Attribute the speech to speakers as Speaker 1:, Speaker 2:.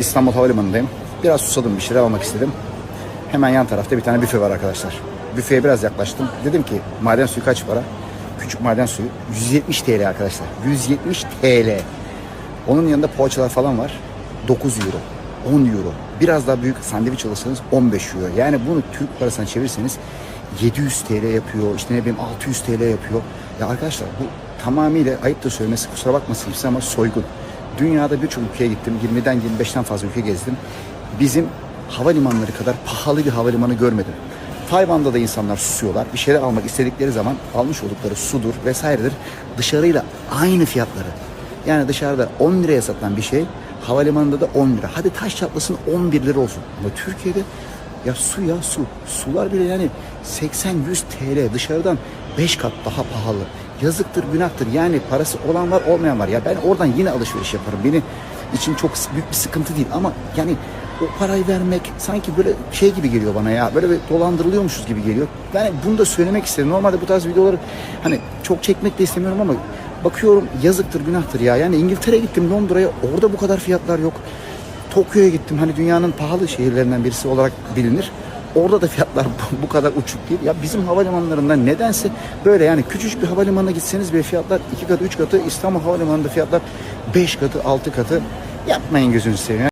Speaker 1: İstanbul Havalimanı'ndayım. Biraz susadım bir şeyler almak istedim. Hemen yan tarafta bir tane büfe var arkadaşlar. Büfeye biraz yaklaştım. Dedim ki maden suyu kaç para? Küçük maden suyu 170 TL arkadaşlar. 170 TL. Onun yanında poğaçalar falan var. 9 euro. 10 euro. Biraz daha büyük sandviç alırsanız 15 euro. Yani bunu Türk parasına çevirirseniz 700 TL yapıyor. İşte ne bileyim 600 TL yapıyor. Ya arkadaşlar bu tamamıyla ayıp da söylemesi kusura bakmasın kimse ama soygun. Dünyada birçok ülkeye gittim. 20'den 25'ten fazla ülke gezdim. Bizim havalimanları kadar pahalı bir havalimanı görmedim. Tayvan'da da insanlar susuyorlar. Bir şeyler almak istedikleri zaman almış oldukları sudur vesairedir. Dışarıyla aynı fiyatları. Yani dışarıda 10 liraya satılan bir şey havalimanında da 10 lira. Hadi taş çatlasın 11 lira olsun. Ama Türkiye'de ya su ya su. Sular bile yani 80-100 TL dışarıdan 5 kat daha pahalı. Yazıktır günahtır. Yani parası olan var olmayan var. Ya ben oradan yine alışveriş yaparım. Beni için çok büyük bir sıkıntı değil ama yani o parayı vermek sanki böyle şey gibi geliyor bana ya. Böyle bir dolandırılıyormuşuz gibi geliyor. Yani bunu da söylemek istedim. Normalde bu tarz videoları hani çok çekmek de istemiyorum ama bakıyorum yazıktır günahtır ya. Yani İngiltere'ye gittim Londra'ya orada bu kadar fiyatlar yok. Tokyo'ya gittim hani dünyanın pahalı şehirlerinden birisi olarak bilinir. Orada da fiyatlar bu- kadar uçuk değil. Ya bizim havalimanlarında nedense böyle yani küçücük bir havalimanına gitseniz bile fiyatlar iki katı üç katı İstanbul Havalimanı'nda fiyatlar beş katı altı katı yapmayın gözünüzü seveyim.